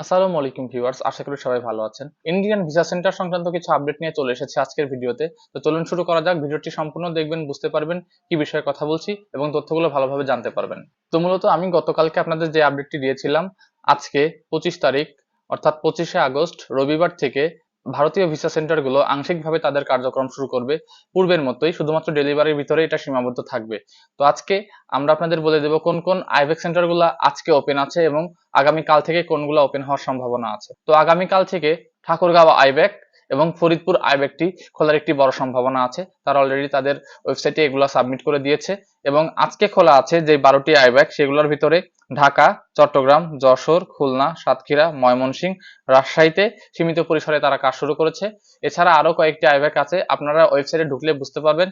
আসসালামু আলাইকুম ভিউয়ার্স, আশা করি সবাই ভালো আছেন। ইন্ডিয়ান ভিসা সেন্টার সংক্রান্ত কিছু আপডেট নিয়ে চলে এসেছে আজকের ভিডিওতে। তো চলুন শুরু করা যাক, ভিডিওটি সম্পূর্ণ দেখবেন, বুঝতে পারবেন কি বিষয়ে কথা বলছি এবং তথ্যগুলো ভালোভাবে জানতে পারবেন। তো মূলত আমি গতকালকে আপনাদের যে আপডেটটি দিয়েছিলাম, আজকে পঁচিশ তারিখ, অর্থাৎ পঁচিশে আগস্ট, রবিবার থেকে ভারতীয় ভিসা সেন্টারগুলো আংশিকভাবে তাদের কার্যক্রম শুরু করবে পূর্বের মতোই, শুধুমাত্র ডেলিভারির ভিতরে এটা সীমাবদ্ধ থাকবে। তো আজকে আমরা আপনাদের বলে দেব কোন কোন আইভেক সেন্টারগুলো আজকে ওপেন আছে এবং আগামীকাল থেকে কোনগুলো ওপেন হওয়ার সম্ভাবনা আছে। তো আগামীকাল থেকে ঠাকুরগাঁও আইবেক এবং ফরিদপুর আই আইবেকটি খোলার একটি বড় সম্ভাবনা আছে। তারা অলরেডি তাদের ওয়েবসাইটে এগুলো সাবমিট করে দিয়েছে এবং আজকে খোলা আছে যে বারোটি আই আইব্যাক সেগুলোর ভিতরে ঢাকা, চট্টগ্রাম, যশোর, খুলনা, সাতক্ষীরা, ময়মনসিংহ, রাজশাহীতে সীমিত পরিসরে তারা কাজ শুরু করেছে। এছাড়া আরও কয়েকটি আই আইব্যাক আছে, আপনারা ওয়েবসাইটে ঢুকলে বুঝতে পারবেন।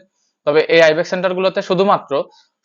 তবে এই আইব্যাক সেন্টারগুলোতে শুধুমাত্র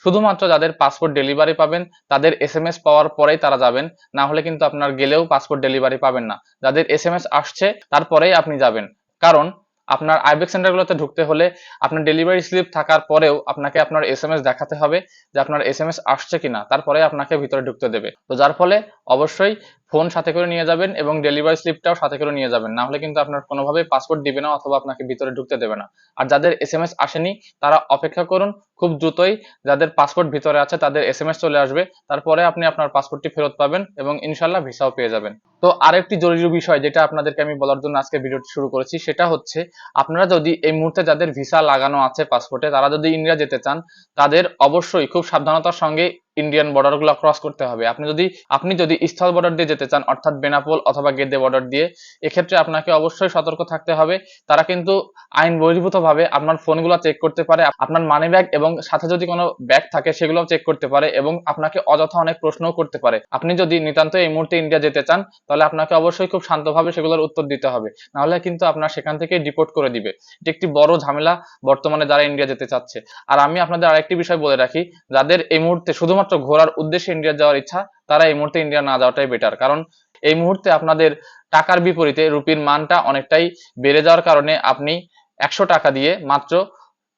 শুধুমাত্র যাদের পাসপোর্ট ডেলিভারি পাবেন, তাদের এস এম এস পাওয়ার পরেই তারা যাবেন। না হলে কিন্তু আপনার গেলেও পাসপোর্ট ডেলিভারি পাবেন না। যাদের এস এম এস আসছে, তারপরেই আপনি যাবেন। কারণ আপনার আইবেক সেন্টারগুলোতে ঢুকতে হলে আপনার ডেলিভারি স্লিপ থাকার পরেও আপনাকে আপনার এস এম এস দেখাতে হবে যে আপনার এস এম এস আসছে কিনা। তারপরে আপনাকে ভিতরে ঢুকতে দেবে। তো যার ফলে অবশ্যই ফোন সাথে করে নিয়ে যাবেন এবং ডেলিভারি স্লিপটাও সাথে করে নিয়ে যাবেন। না হলে কিন্তু আপনার কোনোভাবে পাসপোর্ট দিবে না অথবা আপনাকে ভিতরে ঢুকতে দেবে না। আর যাদের এস এম এস আসেনি, তারা অপেক্ষা করুন খুব দ্রুতই। যাদের পাসপোর্ট ভিতরে আছে, তাদের এস এম এস চলে আসবে। তারপরে আপনি আপনার পাসপোর্টটি ফেরত পাবেন এবং ইনশাল্লাহ ভিসাও পেয়ে যাবেন। তো আরেকটি জরুরি বিষয় যেটা আপনাদেরকে আমি বলার জন্য আজকে ভিডিওটি শুরু করেছি, সেটা হচ্ছে আপনারা যদি এই মুহূর্তে যাদের ভিসা লাগানো আছে পাসপোর্টে তারা যদি ইন্ডিয়া যেতে চান, তাদের অবশ্যই খুব সাবধানতার সঙ্গে ইন্ডিয়ান বর্ডারগুলো ক্রস করতে হবে। আপনি যদি আপনি যদি স্থল বর্ডার দিয়ে যেতে চান, অর্থাৎ বেনাপোল অথবা গেদে বর্ডার দিয়ে, এক্ষেত্রে আপনাকে অবশ্যই সতর্ক থাকতে হবে। তারা কিন্তু আইন বহির্ভূত ভাবে আপনার ফোনগুলো চেক করতে পারে, আপনার মানি ব্যাগ এবং সাথে যদি কোনো ব্যাগ থাকে সেগুলো চেক করতে পারে এবং আপনাকে অযথা অনেক প্রশ্নও করতে পারে। আপনি যদি নিতান্ত এই মুহূর্তে ইন্ডিয়া যেতে চান, তাহলে আপনাকে অবশ্যই খুব শান্তভাবে সেগুলোর উত্তর দিতে হবে। নাহলে কিন্তু আপনার সেখান থেকে ডিপোর্ট করে দিবে। এটি একটি বড় ঝামেলা বর্তমানে যারা ইন্ডিয়া যেতে চাচ্ছে। আর আমি আপনাদের আরেকটি বিষয় বলে রাখি, যাদের এই মুহূর্তে শুধুমাত্র শুধুমাত্র ঘোরার উদ্দেশ্যে ইন্ডিয়া যাওয়ার ইচ্ছা, তারা এই মুহূর্তে ইন্ডিয়া না যাওয়াটাই বেটার কারণ এই মুহূর্তে আপনাদের টাকার বিপরীতে রুপির মানটা অনেকটাই বেড়ে যাওয়ার কারণে আপনি একশো টাকা দিয়ে মাত্র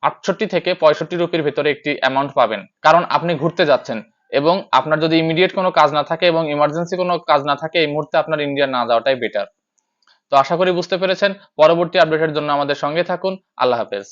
আটষট্টি থেকে পঁয়ষট্টি রুপির ভেতরে একটি অ্যামাউন্ট পাবেন। কারণ আপনি ঘুরতে যাচ্ছেন এবং আপনার যদি ইমিডিয়েট কোনো কাজ না থাকে এবং ইমার্জেন্সি কোনো কাজ না থাকে, এই মুহূর্তে আপনার ইন্ডিয়া না যাওয়াটাই বেটার তো আশা করি বুঝতে পেরেছেন। পরবর্তী আপডেটের জন্য আমাদের সঙ্গে থাকুন। আল্লাহ হাফেজ।